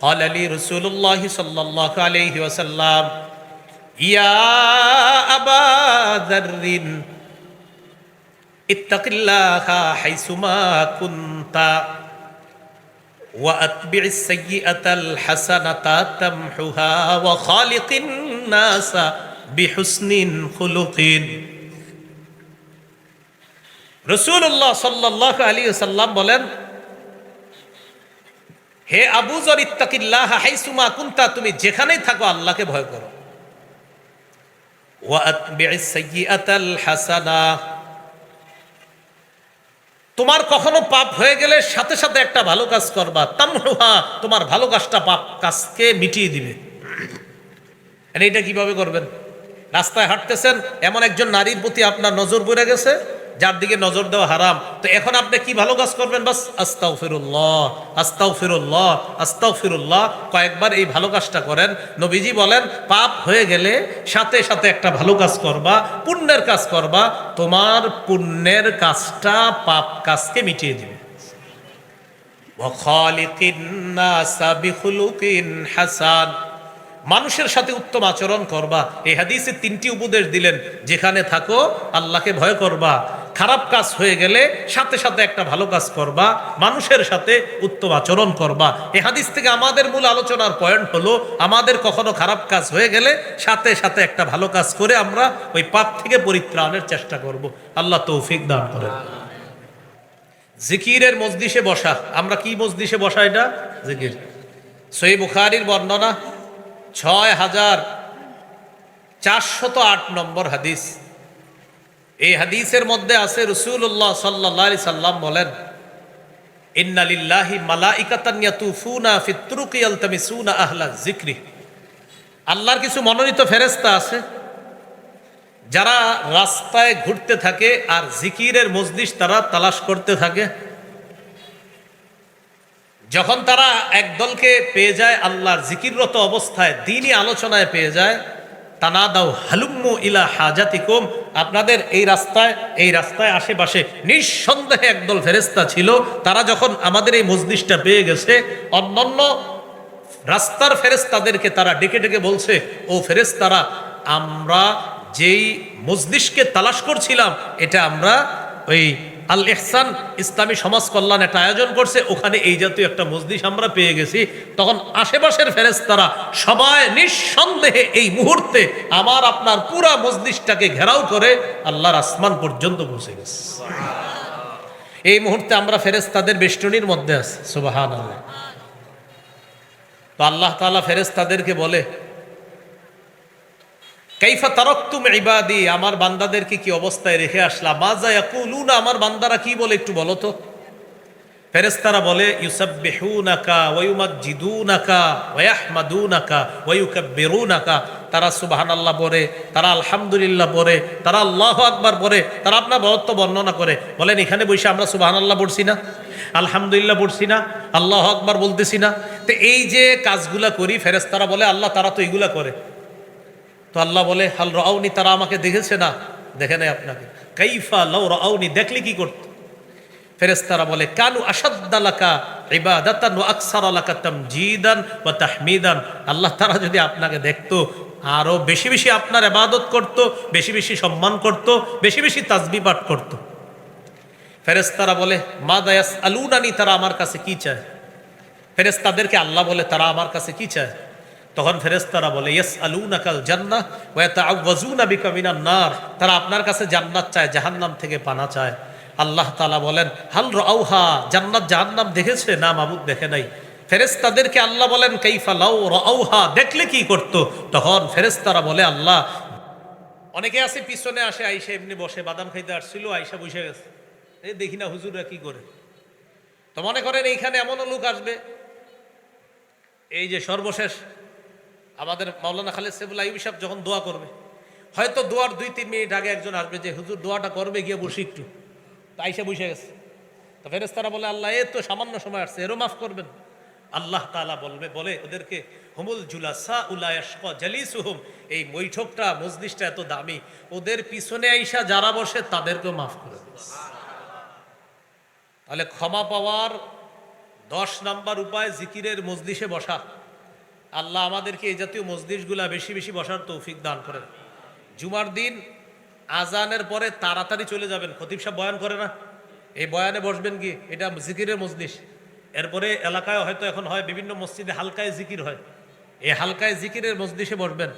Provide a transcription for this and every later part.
قال لي رسول الله صلى الله عليه وسلم يا أبا ذر اتق الله حيثما كنت وأتبع السيئة الحسنة تمحها وخالق الناس بحسن خلق রসুল্লাহ সাল্লাহ আলী সাল্লাম বলেন হে আবু জর, ইত্তাকিল্লাহ কুন্তা, তুমি যেখানেই থাকো আল্লাহকে ভয় করো। তোমার কখনো পাপ হয়ে গেলে সাথে সাথে একটা ভালো কাজ করবা, তামহুহা, তোমার ভালো কাজটা পাপ কাজকে মিটিয়ে দিবে। আর এইটা কীভাবে করবেন? রাস্তায় হাঁটতেছেন, এমন একজন নারীর প্রতি আপনার নজর পড়ে গেছে? যার দিকে নজর দেওয়া হারাম। তো এখন আপনি কি ভালো কাজ করবেন? বাস আস্তাও ফিরুল্লাহ আস্তাও ফিরুল্লাহ আস্তাও ফিরুল্লাহ কয়েকবার এই ভালো কাজটা করেন। নবীজি বলেন, পাপ হয়ে গেলে সাথে সাথে একটা ভালো কাজ করবা, পুণ্যের কাজ করবা, তোমার পুণ্যের কাজটা পাপ কাজকে মিটিয়ে দিবে। হাসান। মানুষের সাথে উত্তম আচরণ করবা। এই হাদিসে তিনটি উপদেশ দিলেন, যেখানে থাকো, আল্লাহকে ভয় করবা। খারাপ কাজ হয়ে গেলে সাথে সাথে একটা ভালো কাজ করবা, মানুষের সাথে উত্তম আচরণ করবা। এ হাদিস থেকে আমাদের মূল আলোচনার পয়েন্ট হলো, আমাদের কখনো খারাপ কাজ হয়ে গেলে সাথে সাথে একটা ভালো কাজ করে আমরা ওই পাপ থেকে পরিত্রাণের চেষ্টা করব। আল্লাহ তৌফিক দান করেন। জিকিরের মজলিসে বসা, আমরা কি মজলিসে বসা এটা? জিকির। সই বুখারির বর্ণনা, ছয় হাজার চারশত আট নম্বর হাদিস। এই হাদিসের মধ্যে আছে রসুল্লাহ সাল্লাহ সাল্লাম বলেন ইন্নালিল্লাহি মালাইকাতান ইয়াতুফুনা ফিত্রুকি ইয়ালতামিসুনা আহলা যিকরি। আল্লাহর কিছু মনোনীত ফেরেশতা আছে, যারা রাস্তায় ঘুরতে থাকে আর জিকিরের মজলিস তারা তালাশ করতে থাকে। যখন তারা একদলকে পেয়ে যায়, আল্লাহর জিকিররত অবস্থায়, দিনই আলোচনায় পেয়ে যায় তানা দাও হালুম্মু ইলা হাজাতিকুম। আপনাদের এই রাস্তায় এই রাস্তায় আশেপাশে নিঃসন্দেহে একদল ফেরেস্তা ছিল। তারা যখন আমাদের এই মজলিসটা পেয়ে গেছে, অন্যান্য রাস্তার ফেরেস্তাদেরকে তারা ডেকে ডেকে বলছে, ও ফেরেস্তারা আমরা যেই মজলিসকে তালাশ করছিলাম, এটা আমরা ওই আল ইহসান ইসলামী সমাজ কল্যাণ একটা আয়োজন করছে, ওখানে এই জাতীয় একটা মজলিস আমরা পেয়ে গেছি। তখন আশেপাশের ফেরেস্তারা সবাই নিঃসন্দেহে এই মুহূর্তে আমার আপনার পুরা মজলিসটাকে ঘেরাও করে আল্লাহর আসমান পর্যন্ত পৌঁছে গেছে। এই মুহূর্তে আমরা ফেরেস্তাদের বেষ্টনীর মধ্যে আছি সুবাহান আল্লাহ তো আল্লাহ তালা ফেরেস্তাদেরকে বলে কাইফা তারকতুম ইবাদি, আমার বান্দাদেরকে কি অবস্থায় রেখে আসলাম? মাজা ইয়াকুলুনা, আমার বান্দারা কি বলে একটু বলো তো। ফেরেশতারা বলে, ইউসাব্বিহুনাকা ওয়া ইউমাজ্জিদুনাকা ওয়া ইয়াহমাদুনাকা ওয়া ইউকাব্বিরুনাকা। তারা সুবহানাল্লাহ পড়ে তারা আলহামদুলিল্লাহ পড়ে তারা আল্লাহু আকবার পড়ে তারা আপনার বরত্ব বর্ণনা করে। বলেন, এখানে বসে আমরা সুবহানাল্লাহ পড়ছি না? আলহামদুলিল্লাহ পড়ছি না? আল্লাহ আকবার বলতেছি না? তো এই যে কাজগুলা করি ফেরেস্তারা বলে, আল্লাহ তারা তো এইগুলা করে। তো আল্লাহ বলে, হাল রাউনি, তারা আমাকে দেখেছে না। দেখে নাই আপনাকে। কাইফা লাউ রাউনি, দেখলে কি করত? ফেরেস্তারা বলে, কানু আসাদ্দালাকা ইবাদাতান ওয়া আকসার আলাকা তামজিদান ওয়া তাহমিদান। আল্লাহ তারা যদি আপনাকে দেখতো, আরও বেশি বেশি আপনার ইবাদত করত, বেশি বেশি সম্মান করত, বেশি বেশি তাজবি পাঠ করত। ফেরেস্তারা বলে, মা দায়াস আলুনানি তারা আমার কাছে কি চায়? ফেরেস্তাদেরকে আল্লাহ বলে, তারা আমার কাছে কি চায়? তখন ফেরেস্তারা বলে ইয়েস আলুনাকাল জান্নাহ ওয়াতাআওয়াজুনা বিকা মিনান নার। তারা আপনার কাছে জান্নাত চায়, জাহান্নাম থেকে পানা চায়। আল্লাহ তালা বলেন, হাল রাউহা, জান্নাত জাহান্নাম দেখেছে? না, মাবুদ দেখে নাই। ফেরেস্তাদেরকে আল্লাহ বলেন, কাইফা লাউ রাউহা, দেখলে কি করত? তখন ফেরেস্তারা বলে, আল্লাহ, অনেকে আছে, পিছনে আসে, আইসা এমনি বসে, বাদাম খাইতে আসছিল, আইসা বসে গেছে। এই দেখি না হুজুরা কি করে? তো মনে করেন, এইখানে এমনও লোক আসবে। এই যে সর্বশেষ আমাদের মাওলানা খালেদ সেবুল আইবি সাহেব যখন দোয়া করবে, হয়তো দোয়ার দুই, তিন মিনিট আগে একজন আসবে যে, হুজুর, দোয়াটা করবে, গিয়ে বসি একটু। তো আইসা বসে গেছে। তো ফেরেস্তারা বলে, আল্লাহ, এ তো সামান্য সময় আসছে, এরও মাফ করবেন। আল্লাহ তালা বলবে, বলে ওদেরকে, হুমুল জুলাসা উলায়াসক জালিসুহুম, এই বৈঠকটা মজলিসটা এত দামি, ওদের পিছনে আইসা যারা বসে তাদেরকেও মাফ করে দিস। তাহলে ক্ষমা পাওয়ার দশ নাম্বার উপায় জিকিরের মজলিসে বসা। আল্লাহ আমাদেরকে এই জাতীয় মজলিসগুলা বেশি বেশি বসার তৌফিক দান করেন। জুমার দিন, আজানের পরে তাড়াতাড়ি চলে যাবেন। খতিব সাহেব বয়ান করে না? এই বয়ানে বসবেন কি? এটা জিকিরের মজলিস এরপরে এলাকায় হয়তো এখন হয় বিভিন্ন মসজিদে হালকায় জিকির হয়। এই হালকায় জিকিরের মজলিসে বসবেন।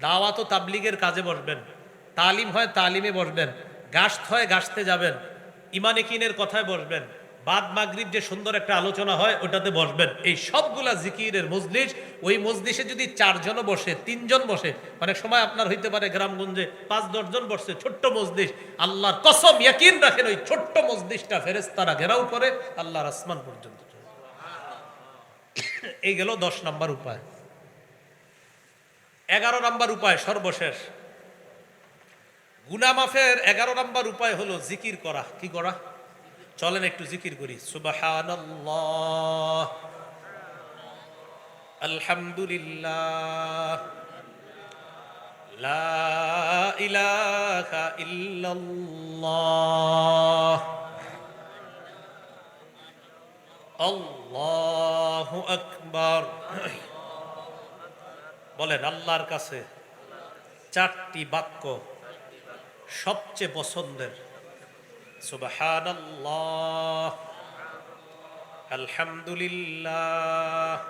দাওয়াত ও তাবলিগের কাজে বসবেন। তালিম হয় তালিমে বসবেন। গাছতে হয় গাছতে যাবেন। ইমানিকিনের কথায় বসবেন। বাদ মাগরিব যে সুন্দর একটা আলোচনা হয়, ওটাতে বসবেন। এই সবগুলা জিকিরের মজলিস, ওই মজলিসে যদি চারজনও বসে, তিনজন বসে, অনেক সময় আপনার হইতে পারে গ্রামগঞ্জে পাঁচ, দশজন বসছে, ছোট্ট মজলিস, আল্লাহর কসম ইয়াকিন রাখেন, ওই ছোট্ট মজলিসটা ফেরেস্তারা ঘেরাও করে, আল্লাহর আসমান পর্যন্ত এই গেল দশ নাম্বার উপায়। এগারো নাম্বার উপায় সর্বশেষ। গুনামাফের এগারো নাম্বার উপায় হলো জিকির করা। কি করা? চলেন একটু জিকির করি। সুবাহানাল্লাহ। আলহামদুলিল্লাহ। লা আকবার। বলেন, আল্লাহর কাছে চারটি বাক্য সবচেয়ে পছন্দের। সুবহানাল্লাহ, আলহামদুলিল্লাহ,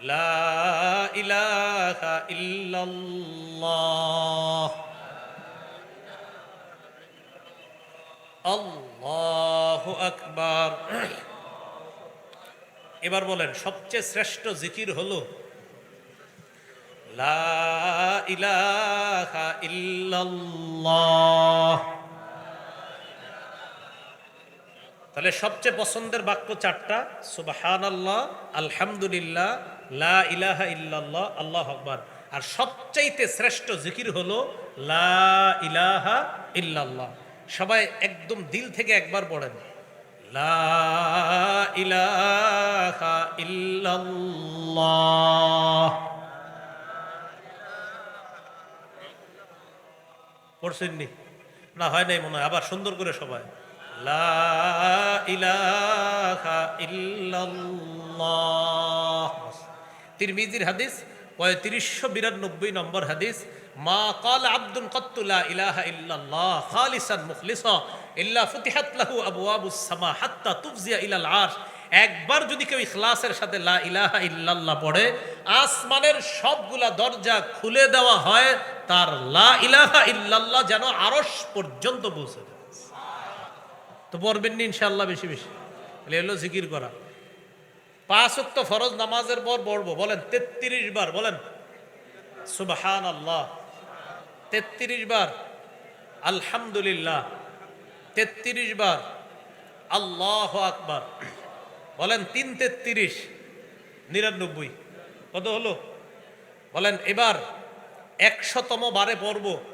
লা ইলাহা ইল্লাল্লাহ, আল্লাহু আকবার। এবার বলেন, সবচেয়ে শ্রেষ্ঠ জিকির হলো, লা ইলাহা ইল্লাল্লাহ। তাহলে সবচেয়ে পছন্দের বাক্য চারটা সুবাহান আল্লাহ আলহামদুলিল্লাহ, লা ইলাহা ইল্লাল্লাহ, আল্লাহ আকবার। আর সবচাইতে শ্রেষ্ঠ জিকির হলো, লা ইলাহা ইল্লাল্লাহ। সবাই একদম দিল থেকে একবার পড়েন। লা ইলাহা পড়ছেননি? না, হয় নাই মনে হয়। আবার সুন্দর করে সবাই। লা ইলাহা ইল্লাল্লাহ। তিরমিজির হাদিস পঁয়ত্রিশশো বিরানব্বই নম্বর হাদিস, মা কাল আব্দুল কত্তুলা ইলাহা ইল্লাল্লাহ খালিসান মুখলিসা ইল্লা ফুতিহাত লাহু আবওয়াবুস সামা হাত্তা তুফজিয়া ইলাল আরশ। একবার যদি কেউ ইখলাসের সাথে লা ইলাহা ইল্লাল্লাহ পড়ে, আসমানের সবগুলা দরজা খুলে দেওয়া হয়, তার লা ইলাহা ইল্লাল্লাহ যেন আরশ পর্যন্ত পৌঁছে তো পড়বেন নি ইনশাল্লাহ বেশি বেশি। তাহলে এলো জিকির করা। পাঁচ ওয়াক্ত ফরজ নামাজের পর পড়ব, বলেন তেত্রিশ বার, বলেন। সুবহান আল্লাহ তেত্রিশ বার, আলহামদুলিল্লাহ। তেত্রিশ বার, আল্লাহ আকবার। বলেন তিন তেত্রিশ, নিরানব্বই। কত হলো? বলেন এবার একশতম বারে পড়ব।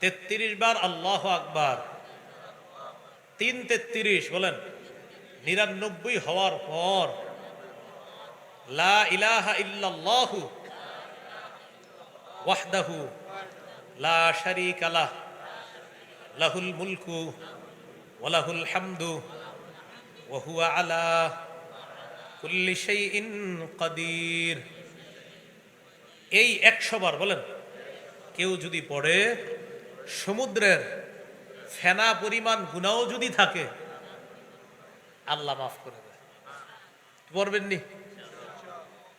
তেত্রিশ বার আল্লাহ আকবার। তিন তেত্রিশ, বলেন। নিরানব্বই হওয়ার পর, লা ওয়াহদাহু লা লাহুল মুলকু আলা এই একশো বার, বলেন। কেউ যদি পড়ে সমুদ্রের ফেনা পরিমাণ গুণাও যদি থাকে, আল্লাহ মাফ করে দেয়। পড়বেন নি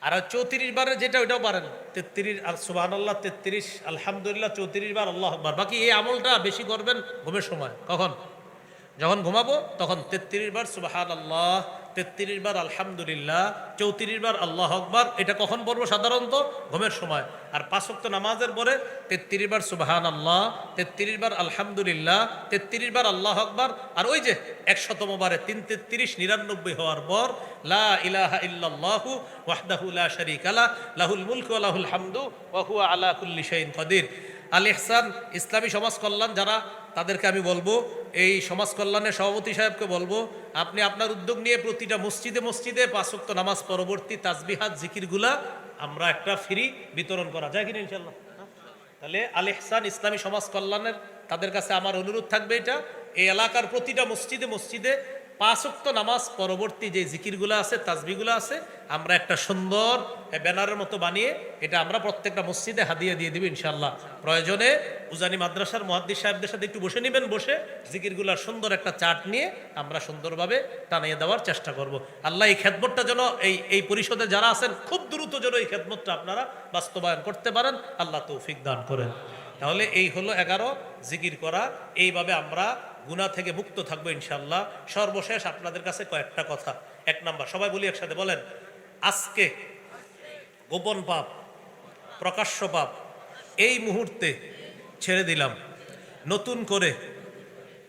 আর চৌত্রিশ বারের যেটা, ওইটাও পারেন। তেত্রিশ, আর সুবাহ আল্লাহ তেত্রিশ, আলহামদুলিল্লাহ, চৌত্রিশ বার আল্লাহ আকবার। বাকি এই আমলটা বেশি করবেন ঘুমের সময়। কখন? যখন ঘুমাবো, তখন তেত্রিশ বার সুবাহান আল্লাহ তেত্রিশ বার আলহামদুলিল্লাহ, চৌত্রিশ বার আল্লাহ আকবার, এটা কখন পড়ব সাধারণত? ঘুমের সময়। আর পাঁচক্ত নামাজের পরে তেত্রিশ বার সুবাহান আল্লাহ তেত্রিশ বার আলহামদুলিল্লাহ, তেত্রিশ বার আল্লাহ আকবার, আর ওই যে একশতম বারে তিন তেত্রিশ নিরানব্বই হওয়ার পর, লা ইলাহা ইল্লাল্লাহু ওয়াহদাহু লা শারীকা লাহুল মুলকু ওয়া লাহুল হামদু ওয়া হুয়া আলা কুল্লি শাইইন কাদির। আল ইহসান, ইসলামী সমাজ কল্যাণ যারা, তাদেরকে আমি বলব, এই সমাজ কল্যাণের সভাপতি সাহেবকে বলব, আপনি আপনার উদ্যোগ নিয়ে প্রতিটা মসজিদে মসজিদে পাঁচক্ত নামাজ পরবর্তী তাজবিহাত জিকিরগুলা আমরা একটা ফ্রি বিতরণ করা। যায় কিনা ইনশাল্লাহ তাহলে আল ইহসান, ইসলামী সমাজ কল্যাণের তাদের কাছে আমার অনুরোধ থাকবে এটা। এই এলাকার প্রতিটা মসজিদে মসজিদে পাঁচক্ত নামাজ পরবর্তী যে জিকিরগুলো আছে, তাজবিগুলো আছে, আমরা একটা সুন্দর ব্যানারের মতো বানিয়ে এটা আমরা প্রত্যেকটা মসজিদে হাদিয়ে দিয়ে দিব ইনশাল্লাহ প্রয়োজনে উজানি মাদ্রাসার মহাদ্দিস সাহেবদের সাথে একটু বসে নেবেন, বসে জিকিরগুলার সুন্দর একটা চার্ট নিয়ে আমরা সুন্দরভাবে টানিয়ে দেওয়ার চেষ্টা করব। আল্লাহ এই খেদমতটা যেন এই এই পরিষদে যারা আছেন, খুব দ্রুত যেন এই খেদমতটা আপনারা বাস্তবায়ন করতে পারেন, আল্লাহ তৌফিক দান করেন। তাহলে এই হলো এগারো, জিকির করা। এইভাবে আমরা গুণা থেকে মুক্ত থাকব ইনশাল্লাহ সর্বশেষ আপনাদের কাছে কয়েকটা কথা। এক নাম্বার, সবাই বলি একসাথে বলেন, আজকে গোপন পাপ, প্রকাশ্য পাপ, এই মুহূর্তে ছেড়ে দিলাম। নতুন করে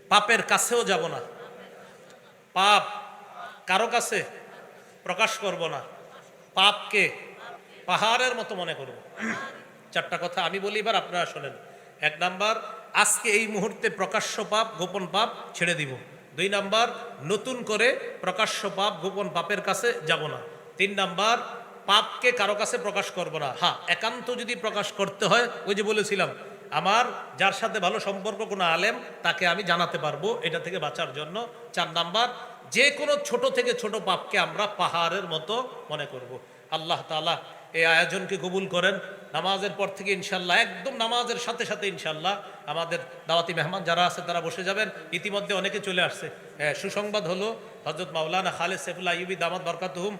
পাপের কাছেও যাব না। পাপ কারও কাছে প্রকাশ করব না। পাপকে পাহাড়ের মতো মনে করব। চারটা কথা আমি বলি, এবার আপনারা শোনেন। এক নাম্বার আজকে এই মুহূর্তে প্রকাশ্য পাপ, গোপন পাপ ছেড়ে দিব। দুই নাম্বার, নতুন করে প্রকাশ্য পাপ, গোপন পাপের কাছে যাব না। তিন নাম্বার, পাপকে কারও কাছে প্রকাশ করব না। হ্যাঁ একান্ত যদি প্রকাশ করতে হয়, ওই যে বলেছিলাম, আমার যার সাথে ভালো সম্পর্ক, কোনো আলেম, তাকে আমি জানাতে পারব এটা থেকে বাঁচার জন্য। চার নাম্বার, যে কোনো ছোট থেকে ছোট পাপকে আমরা পাহাড়ের মতো মনে করব। আল্লাহ তালা এই আয়োজনকে কবুল করেন। নামাজের পর থেকে ইনশাল্লাহ একদম নামাজের সাথে সাথে ইনশাল্লাহ আমাদের দাওয়াতি মেহমান যারা আছে তারা বসে যাবেন। ইতিমধ্যে অনেকে চলে আসছে। হ্যাঁ, সুসংবাদ হলো হজরত মাওলানা খালেদ সেফুল্লা ইউবি দামাদ বরকাতুহুম